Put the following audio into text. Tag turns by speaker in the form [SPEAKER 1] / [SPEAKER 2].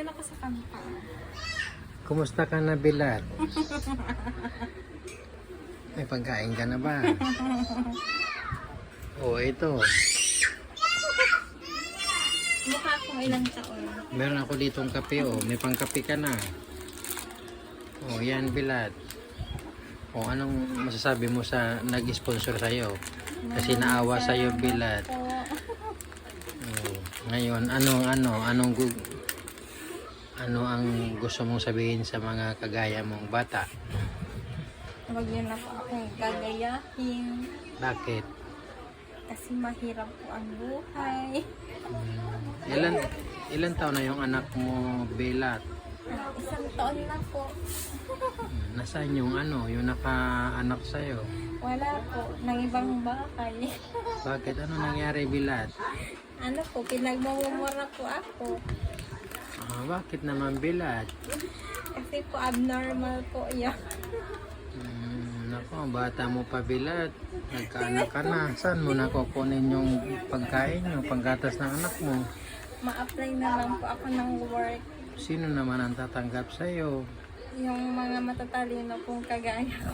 [SPEAKER 1] Yan ako sa kanta.
[SPEAKER 2] Kumusta ka na, Bilad? May pagkain ka na ba? Oo, ito.
[SPEAKER 1] Mukha akong ilang taon.
[SPEAKER 2] Meron ako ditong kape, oh. May pangkape ka na. Oh, yan, Bilad. O, anong masasabi mo sa nag-sponsor sa'yo? Kasi naawa sa'yo, Bilad.
[SPEAKER 1] Po.
[SPEAKER 2] Oh, ngayon, anong, ano, anong, ano ang gusto mong sabihin sa mga kagaya mong bata?
[SPEAKER 1] Huwag niyo na po akong gagayahin.
[SPEAKER 2] Bakit?
[SPEAKER 1] Kasi mahirap po ang buhay.
[SPEAKER 2] Hmm, ilan, ilan taon na yung anak mo, Belat?
[SPEAKER 1] Isang taon na po.
[SPEAKER 2] Hmm, Nasaan yung ano, yung naka-anak sa'yo?
[SPEAKER 1] Wala po. Nang ibang bakay.
[SPEAKER 2] Bakit? Ano nangyari, Bilat?
[SPEAKER 1] ano po, pinagmamumura po ako.
[SPEAKER 2] Ah, bakit naman, Bilat?
[SPEAKER 1] Kasi po abnormal po yan.
[SPEAKER 2] Hmm, nako, bata mo pa, Bilat. Nagkaanak ka na. Saan mo nakukunin yung pagkain, yung panggatas ng anak mo?
[SPEAKER 1] Ma-apply na lang po ako ng work.
[SPEAKER 2] Sino naman ang tatanggap sa'yo?
[SPEAKER 1] Yung mga matatalino pong kagaya. ko.